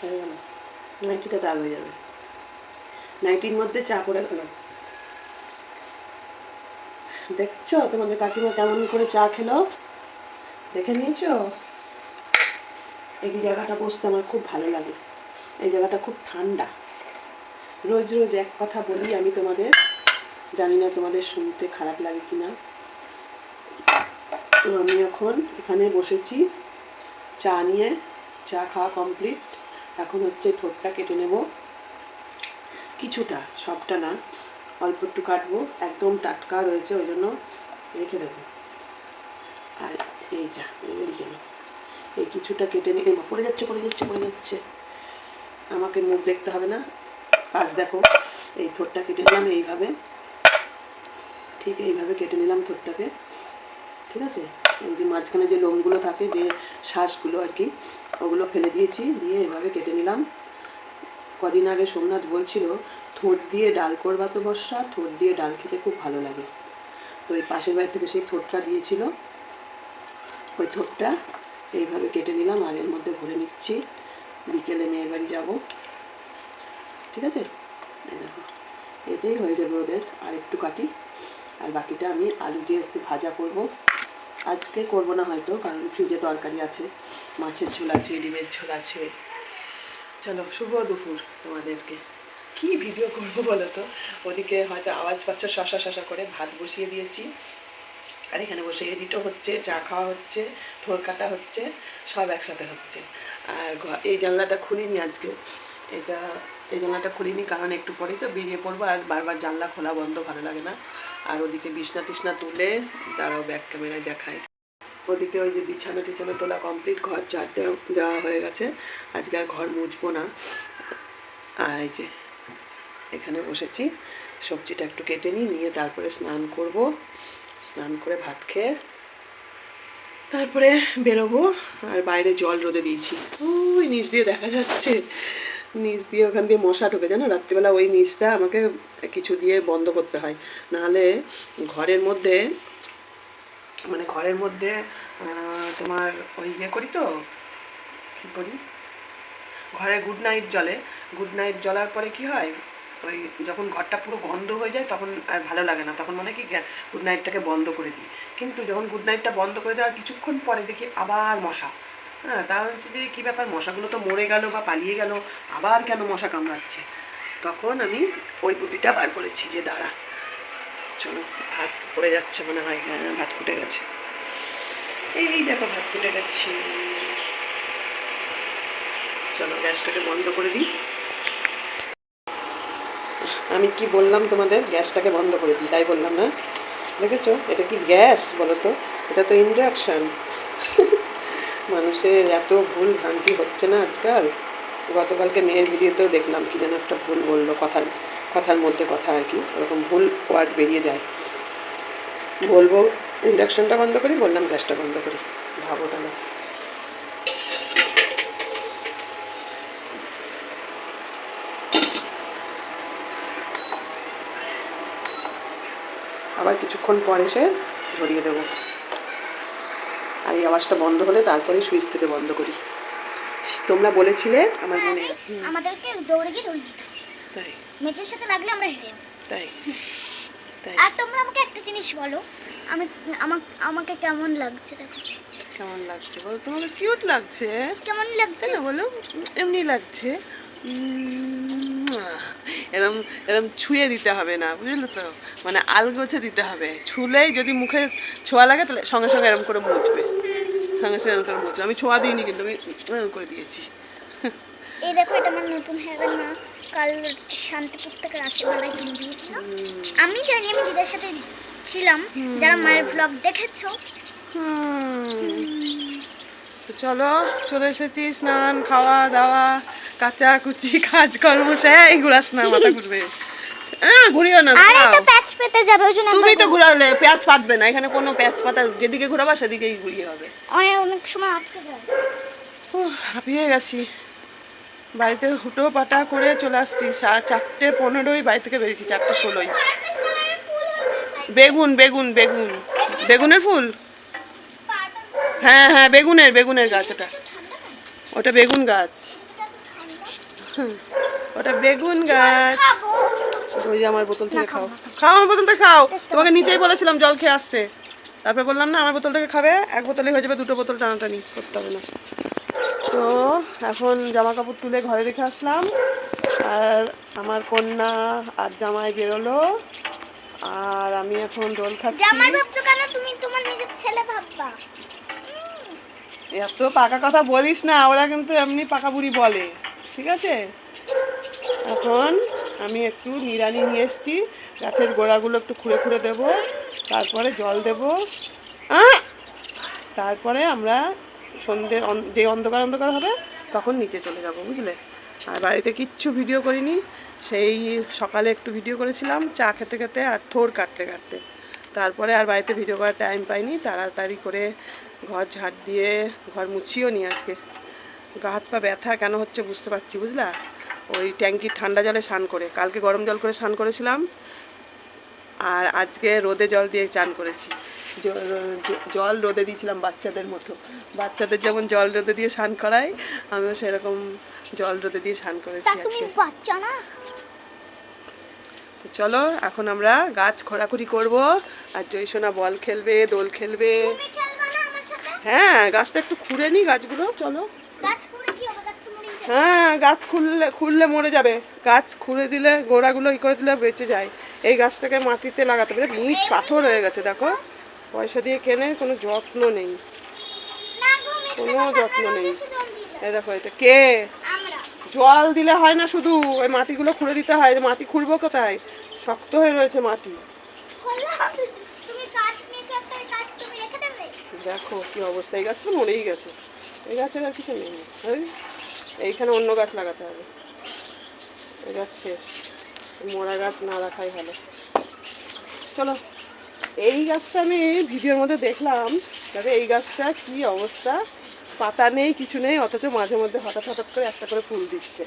হয়ে গেল। নাইটিটা দাগ হয়ে যাবে। নাইটির মধ্যে চা পড়ে গেল। দেখছ তোমাদের কাকিমা কেমন করে চা খেলো? দেখে নিয়েছো? এই জায়গাটা বসতে আমার খুব ভালো লাগে। এই জায়গাটা খুব ঠান্ডা। রোজ রোজ এক কথা বলি আমি তোমাদের। জানি না তোমাদের শুনতে খারাপ লাগে কি না তো আমি এখন এখানে বসেছি। চা নিয়ে। চা খাওয়া কমপ্লিট এখন হচ্ছে থোটটা কেটে নেব। কিছুটা সবটা না অল্প একটু কাটবো। একদম টাটকা রয়েছে ওই জন্য রেখে দেবো। আর এই যা এদিকে নাও। এই কিছুটা কেটে নিয়ে এমা, পড়ে যাচ্ছে পড়ে যাচ্ছে পড়ে যাচ্ছে। আমাকে মুখ দেখতে হবে না। পাশ দেখো এই থোটটা কেটে নিলাম এইভাবে। ঠিক এইভাবে কেটে নিলাম থোটটাকে ঠিক আছে? এই যে মাঝখানে যে লোমগুলো থাকে, যে শ্বাসগুলো আর কি, ওগুলো ফেলে দিয়েছি, দিয়ে এভাবে কেটে নিলাম। কদিন আগে সোমনাথ বলছিল থোট দিয়ে ডাল করবা তো বর্ষা থোট দিয়ে ডাল খেতে খুব ভালো লাগে। তো এই পাশের বাড়ি থেকে সেই থোটটা দিয়েছিল। ওই থোটটা এইভাবে কেটে নিলাম আর এর মধ্যে ভরে নিচ্ছি। বিকেলে মেয়ের বাড়ি যাব। ঠিক আছে? এই দেখো, এতেই হয়ে যাবে ওদের আর একটু কাটি। আর বাকিটা আমি আলু দিয়ে একটু ভাজা করব। আজকে করব না হয়তো, কারণ ফ্রিজে তরকারি আছে, মাছের ঝোল আছে, ডিমের ঝোল আছে। চলো, শুভ দুপুর তোমাদেরকে। কি ভিডিও করব বলো তো? ওদিকে হয়তো আওয়াজ পাচ্ছ, শশা শশা করে ভাত বসিয়ে দিয়েছি। আর এখানে বসে এডিটও হচ্ছে, চা খাওয়া হচ্ছে, থোর কাটা হচ্ছে, সব একসাথে হচ্ছে। আর এই জানলাটা খুলিনি আজকে। এটা এই জানলাটা খুলিনি, কারণ একটু পরেই তো বেরিয়ে পড়ব আর বারবার জানলা খোলা বন্ধ ভালো লাগে না। আর ওদিকে বিছনা টিসনা তুলে তারাও ব্যাক ক্যামেরায় দেখায়। ওদিকে ওই যে বিছানা টিছানা তোলা কমপ্লিট ঘর দেওয়া দেওয়া হয়ে গেছে। আজকে আর ঘর মুছবো না। আর এই যে এখানে বসেছি। সবজিটা একটু কেটে নিই, নিয়ে তারপরে স্নান করব। স্নান করে ভাত খেয়ে তারপরে বেরোবো। আর বাইরে জল রোদে দিয়েছি। ওই নিচ দিয়ে দেখা যাচ্ছে। নিচ দিয়ে ওখান দিয়ে মশা ঢোকে, জানো? রাত্রিবেলা ওই নিচটা আমাকে কিছু দিয়ে বন্ধ করতে হয়। নাহলে ঘরের মধ্যে মানে ঘরের মধ্যে তোমার ওই ইয়ে করি তো, কী করি? ঘরে গুড নাইট জ্বলে। গুড নাইট জ্বলার পরে কি হয়? ওই যখন ঘরটা পুরো গন্ধ হয়ে যায়, তখন আর ভালো লাগে না। তখন মনে কি গুড নাইটটাকে বন্ধ করে দিই। কিন্তু যখন গুড নাইটটা বন্ধ করে দেওয়ার কিছুক্ষণ পরে দেখি আবার মশা। হ্যাঁ তার হচ্ছে যে কী ব্যাপার? মশাগুলো তো মরে গেল বা পালিয়ে গেল, আবার কেন মশা কামড়াচ্ছে? তখন আমি ওই বুদ্ধিটা বার করেছি যে দাঁড়া। চলো, ভাত পড়ে যাচ্ছে মনে হয় হ্যাঁ ভাত ফুটে গেছে। এই দেখো, ভাত ফুটে গেছে। চলো, গ্যাসটাকে বন্ধ করে দিই। আমি কি বললাম তোমাদের? গ্যাসটাকে বন্ধ করে দিই, তাই বললাম না? দেখেছ? এটা কি গ্যাস বলো তো? এটা তো ইন্ডাকশান। মানুষের এত ভুল ভ্রান্তি হচ্ছে না আজকাল? গতকালকে মেয়ের ভিডিওতেও দেখলাম কি যেন একটা ভুল বলল, কথার কথার মধ্যে কথা আর কি, ওরকম ভুল ওয়ার্ড বেরিয়ে যায়। বলব, ইন্ডাকশানটা বন্ধ করি, বললাম গ্যাসটা বন্ধ করি। ভাবো তাহলে। আবার কিছুক্ষণ পর এসে ধরিয়ে দেবো। আর এই আওয়াজটা বন্ধ হলে তারপরে সুইচ থেকে বন্ধ করি। তোমরা বলেছিলে আমার মনে আমাদেরকে দৌড়ে গিয়ে ধরে নিতে তাই। মেচের সাথে লাগলে আমরা হেরে। তাই। তাই। আর তোমরা আমাকে একটা জিনিস বলো। আমি আমাকে আমাকে কেমন লাগছে দেখো। কেমন লাগছে বলো? তোমাকে কিউট লাগছে। কেমন লাগছে? না বলো? এমনি লাগছে। এরম এরম ছুঁয়ে দিতে হবে না বুঝলে তো? মানে আলগোছে দিতে হবে। ছুলেই যদি মুখে ছোঁয়া লাগে তাহলে সঙ্গে সঙ্গে এরম করে মুছবে। সঙ্গে সঙ্গে করে মুছবে আমি ছোঁয়া দিইনি কিন্তু আমি করে দিয়েছি। এই দেখো এটা আমার নতুন হেয়ার মা। কাল শান্তিপুর থেকে রাসমেলায় কিনে দিয়েছিল। আমি জানি আমি দিদার সাথে ছিলাম। যারা মায়ের ব্লগ দেখেছ। হুম। তো চলো চলে এসেছি স্নান খাওয়া দাওয়া কাঁচা কুচি কাজ কর্ম সেই ঘুরাস না মাথা ঘুরবে। ঘুরিও না আর একটা প্যাচ পেতে যাবে ওই জন্য তুমি তো ঘুরালে পেঁয়াজ পাতবে না এখানে কোনো পাতা যেদিকে ঘুরাবা সেদিকেই ঘুরিয়ে হবে। অনেক অনেক সময় আটকে যায়। হাঁপিয়ে গেছি। বাড়িতে হুটো পাটা করে চলে আসছি চারটে পনেরোই বাড়ি থেকে বেরিয়েছি চারটে ষোলোই। বেগুন বেগুন বেগুন। বেগুনের ফুল? হ্যাঁ হ্যাঁ বেগুনের বেগুনের গাছ ওটা ওটা বেগুন গাছ। ওটা বেগুন গাছ। ওই যে আমার বোতল থেকে খাও। খাও। আমার বোতল থেকে খাও। তোমাকে নিচেই বলেছিলাম জল খেয়ে আসতে। তারপরে বললাম না আমার বোতল থেকে খাবে। এক বোতলে হয়ে যাবে দুটো বোতল টানাটানি করতে হবে না। তো এখন জামা কাপড় তুলে ঘরে রেখে আসলাম। আর আমার কন্যা আর জামাই বেরোলো। আর আমি এখন দোল খাচ্ছি। জামাই ভাবছ কেন? তুমি তোমার নিজের ছেলে ভাববা। এত পাকা কথা বলিস না ওরা কিন্তু এমনি পাকা বুড়ি বলে। ঠিক আছে? এখন আমি একটু নিড়ানি নিয়ে এসেছি। গাছের গোড়াগুলো একটু খুঁড়ে খুঁড়ে দেবো। তারপরে জল দেবো! তারপরে আমরা সন্ধে যে অন্ধকার অন্ধকার হবে, তখন নিচে চলে যাব, বুঝলে? আর বাড়িতে কিচ্ছু ভিডিও করিনি। সেই সকালে একটু ভিডিও করেছিলাম, চা খেতে খেতে আর থোর কাটতে কাটতে। তারপরে আর বাড়িতে ভিডিও করার টাইম পাইনি। তাড়াতাড়ি করে ঘর ঝাড় দিয়ে ঘর মুছিও নি আজকে। গা হাত পা ব্যথা কেন হচ্ছে বুঝতে পারছি বুঝলা? ওই ট্যাঙ্কির ঠান্ডা জলে স্নান করে কালকে গরম জল করে স্নান করেছিলাম আর আজকে রোদে জল দিয়ে চান করেছি। জল রোদে দিয়েছিলাম বাচ্চাদের মতো। বাচ্চাদের যেমন জল রোদে দিয়ে স্নান করাই আমিও সেরকম জল রোদে দিয়ে স্নান করেছি আজকে। বাচ্চা তো চলো এখন আমরা গাছ খোঁড়াখুড়ি করব আর জয়সোনা বল খেলবে দোল খেলবে। হ্যাঁ গাছটা একটু খুঁড়ে নি গাছগুলো চলো। হ্যাঁ গাছ খুললে খুললে মরে যাবে। গাছ খুঁড়ে দিলে গোড়াগুলো ই করে দিলে বেঁচে যায়। এই গাছটাকে মাটিতে লাগাতে পারে ইট পাথর হয়ে গেছে দেখো। পয়সা দিয়ে কেনে কোনো যত্ন নেই। কোনো যত্ন নেই। এই দেখো এটা কে? জল দিলে হয় না শুধু ওই মাটিগুলো খুঁড়ে দিতে হয়। মাটি খুঁড়বো কোথায়? শক্ত হয়ে রয়েছে মাটি। দেখো কি অবস্থা। এই গাছটা মরেই গেছে। এই গাছের আর কিছু নেই। ওই এইখানে অন্য গাছ লাগাতে হবে। এই গাছ শেষ। মরা গাছ না রাখাই ভালো। চলো, এই গাছটা আমি ভিডিওর মধ্যে দেখলাম, তবে এই গাছটা কি অবস্থা? পাতা নেই, কিছু নেই, অথচ মাঝে মধ্যে হঠাৎ হঠাৎ করে একটা করে ফুল দিচ্ছে।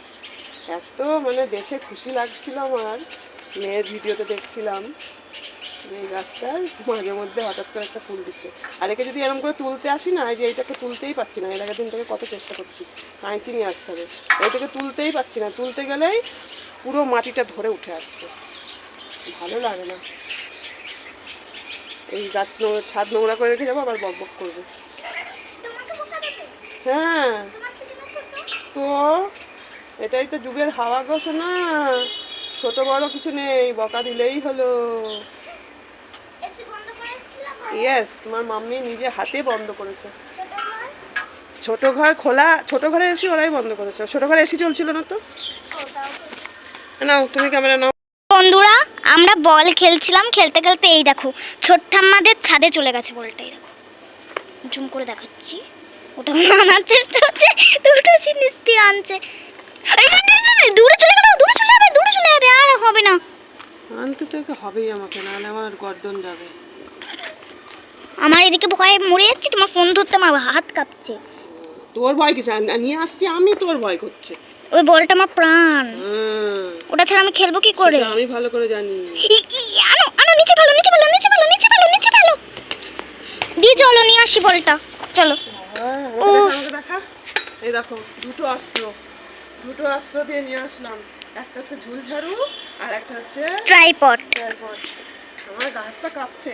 এত মানে দেখে খুশি লাগছিল আমার। মেয়ের ভিডিওতে দেখছিলাম। এই গাছটার মাঝে মধ্যে হঠাৎ করে একটা ফুল দিচ্ছে। আর একে যদি এরকম করে তুলতে আসি না এই যে এইটাকে তুলতেই পাচ্ছি না এর আগের দিন থেকে কত চেষ্টা করছি কাঁচি নিয়ে আসতে হবে। এইটাকে তুলতেই পাচ্ছি না তুলতে গেলেই পুরো মাটিটা ধরে উঠে আসছে। ভালো লাগে না। এই গাছ নোংরা ছাদ নোংরা করে রেখে যাব আবার বক বক করবে। হ্যাঁ। তো এটাই তো যুগের হাওয়া গোছে না ছোট বড় কিছু নেই বকা দিলেই হলো এসি বন্ধ করে এসেছিলাম ইয়েস তোমার মাম্মি নিজে হাতে বন্ধ করেছে। ছোট ঘর? খোলা ছোট ঘরে এসি ওরাই বন্ধ করেছে। ছোট ঘরে এসি চলছিল না তো? নাও তুমি ক্যামেরা নাও। বন্ধুরা আমরা বল খেলছিলাম খেলতে খেলতে এই দেখো ছোট্ট আমাদের ছাদে চলে গেছে বলটা এই দেখো। জুম করে দেখাচ্ছি। ওটা আনার চেষ্টা হচ্ছে দুটো জিনিস দিয়ে আনছে দূরে চলে গেল দূরে চলে যাবে দূরে চলে যাবে আর হবে না। আনতে তো হবেই আমাকে নাহলে আমার গর্দন যাবে। আমার এদিকে ভয়ে মরে যাচ্ছে তোমার ফোন ধরতে আমার হাত কাঁপছে। তোর ভয় কিছু নিয়ে আসছি আমি তোর ভয় করছে। ওই বলটা আমার প্রাণ। ওটা ছাড়া আমি খেলব কি করে? আমি ভালো করে জানি। আনো আনো নিচে ফেলো নিচে ফেলো নিচে ফেলো নিচে ফেলো নিচে ফেলো। দিয়ে চলো নিয়ে আসি বলটা। চলো। হ্যাঁ, দেখা, এই দেখো দুটো অস্ত্র। দুটো অস্ত্র দিয়ে নিয়ে আসলাম। একটা হচ্ছে ঝুলঝাড়ু আর একটা হচ্ছে ট্রাইপড তারপর আমার গা হাত পা কাঁপছে।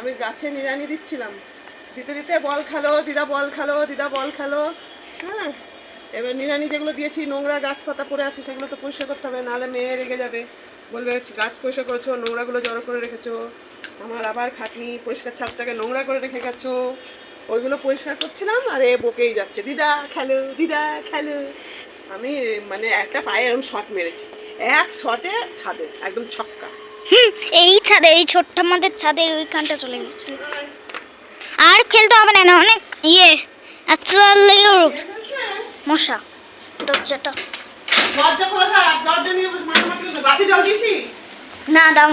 আমি গাছে নিড়ানি দিচ্ছিলাম। দিতে দিতে বল খেলো, দিদা বল খেলো, দিদা বল খেলো। হ্যাঁ এবার নিড়ানি যেগুলো দিয়েছি, নোংরা গাছপাতা পড়ে আছে, সেগুলো তো পরিষ্কার করতে হবে, নাহলে মেয়ে রেগে যাবে। বলবে, গাছ পরিষ্কার করেছ, নোংরাগুলো জড়ো করে রেখেছো। আমার আবার খাটনি, পরিষ্কার ছাদটাকে নোংরা করে রেখে গেছো। ওইগুলো পরিষ্কার করছিলাম, আর এ বকেই যাচ্ছে, দিদা খেলো দিদা খেলো। আমি মানে একটা পায়ে এরকম শট মেরেছি। এক শটে ছাদে, একদম ছক্কা। এই ছাদে এই ছোট্ট আমাদের ছাদে ওইখানটা চলে গেছিল আর খেলতে হবে না অনেক ইয়ে। অ্যাকচুয়ালি মশা দরজাটা। না দাও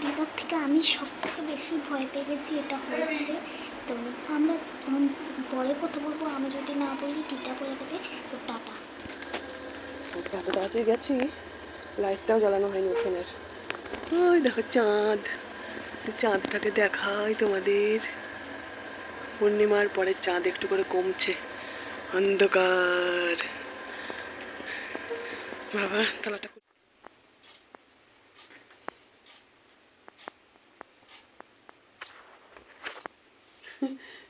দিদার থেকে আমি সব থেকে বেশি ভয় পেয়ে গেছি এটা হয়েছে তো আমরা পরে কথা বলব। আমি যদি না বলি দিদা বলে দেবে তো টাটা। আজকে এত তাড়াতাড়ি গেছি লাইটটাও জ্বালানো হয়নি উঠোনের ওই দেখো চাঁদ। চাঁদটাকে দেখাই তোমাদের। পূর্ণিমার পরে চাঁদ একটু করে কমছে। অন্ধকার। বাবা, তালাটা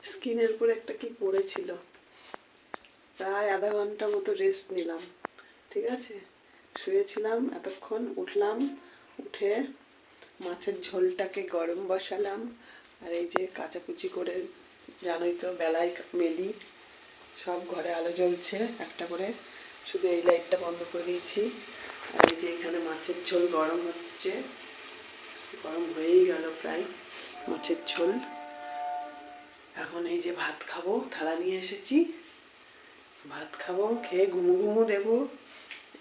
স্কিনের উপরে একটা কি পড়েছিল। প্রায় আধা ঘণ্টা মতো রেস্ট নিলাম। ঠিক আছে? শুয়েছিলাম, এতক্ষণ উঠলাম, উঠে মাছের ঝোলটাকে গরম বসালাম। আর এই যে কাচাকুচি করে, জানোই তো বেলায় মেলি, সব ঘরে আলো জ্বলছে। একটা করে শুধু এই লাইটটা বন্ধ করে দিয়েছি। আর এই যে এখানে মাছের ঝোল গরম হচ্ছে, গরম হয়েই গেল প্রায় মাছের ঝোল। এখন এই যে ভাত খাব, থালা নিয়ে এসেছি। ভাত খাব, খেয়ে ঘুমু ঘুমু দেবো।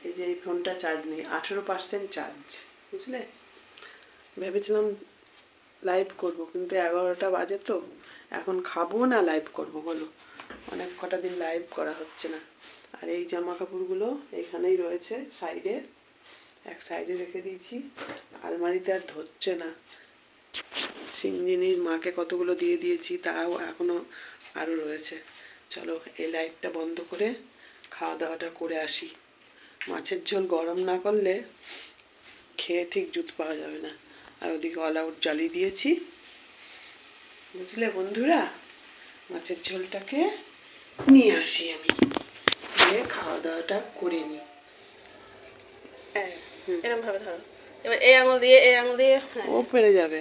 এই যে এই ফোনটা চার্জ নেই, আঠেরো পার্সেন্ট চার্জ বুঝলে? ভেবেছিলাম লাইভ করব, কিন্তু এগারোটা বাজে তো। এখন খাব না লাইভ করব, বলো? অনেক কটা দিন লাইভ করা হচ্ছে না। আর এই জামা কাপড়গুলো এখানেই রয়েছে সাইডে এক সাইডে রেখে দিয়েছি। আলমারিতে আর ধরছে না। সিঞ্জিনির মাকে কতগুলো দিয়ে দিয়েছি, তাও এখনও আরও রয়েছে। চলো এই লাইটটা বন্ধ করে খাওয়া দাওয়াটা করে আসি। মাছের ঝোল গরম না করলে খেয়ে ঠিক জুত পাওয়া যাবে না। আর ওদিকে অল আউট জ্বালিয়ে দিয়েছি। বুঝলে বন্ধুরা? মাছের ঝোলটাকে নিয়ে আসি আমি। দিয়ে খাওয়া দাওয়াটা করে নিই হ্যাঁ এরকম ভাবে ধরো। এবার এই আঙুল দিয়ে এই আঙুল দিয়ে হ্যাঁ। ও পেরে যাবে।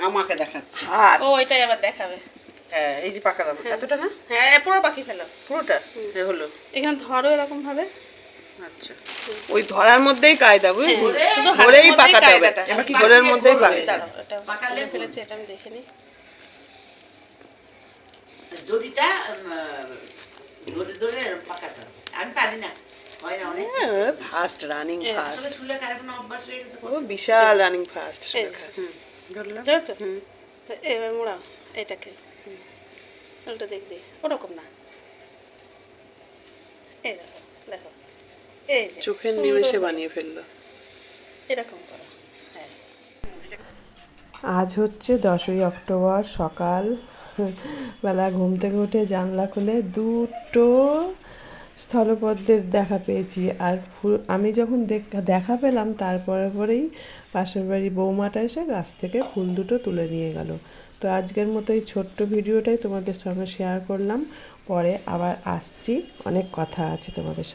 আমাকে দেখাচ্ছে। ও এটাই আবার দেখাবে। হ্যাঁ এই যে পাকালাম এতটা না? হ্যাঁ পুরো পাখি ফেলো। পুরোটা? এ হলো। এখানে ধরো এরকম ভাবে। আচ্ছা। ওই ধরার মধ্যেই কায়দা বুঝলি ধরেই পাকাতে হবে। এবার কি ঘরের মধ্যেই পাকাতে পাকালে ফেলেছে এটা আমি দেখে নিই। দড়িটা ধরে ধরে পাকাতে হবে। আমি পারি না। হয় না অনেক ফাস্ট রানিং ফাস্ট হয়ে ও বিশাল রানিং ফাস্ট। ধরলাম। ধরেছো? এবার মোড়াও এটাকে। ওটা দেখ দে ওরকম না। এই দেখো দেখো। এই যে চোখের নিমেষে বানিয়ে ফেলল। এরকম করো হ্যাঁ। আজ হচ্ছে দশই অক্টোবর সকাল। বেলা ঘুম থেকে উঠে জানলা খুলে দুটো স্থলপদ্মের দেখা পেয়েছি। আর ফুল আমি যখন দেখ- দেখা পেলাম তারপরে পরেই পাশের বাড়ি বৌমাটা এসে গাছ থেকে ফুল দুটো তুলে নিয়ে গেল। তো আজকের মতো এই ছোট্ট ভিডিওটাই তোমাদের সঙ্গে শেয়ার করলাম। পরে আবার আসছি। অনেক কথা আছে তোমাদের সাথে।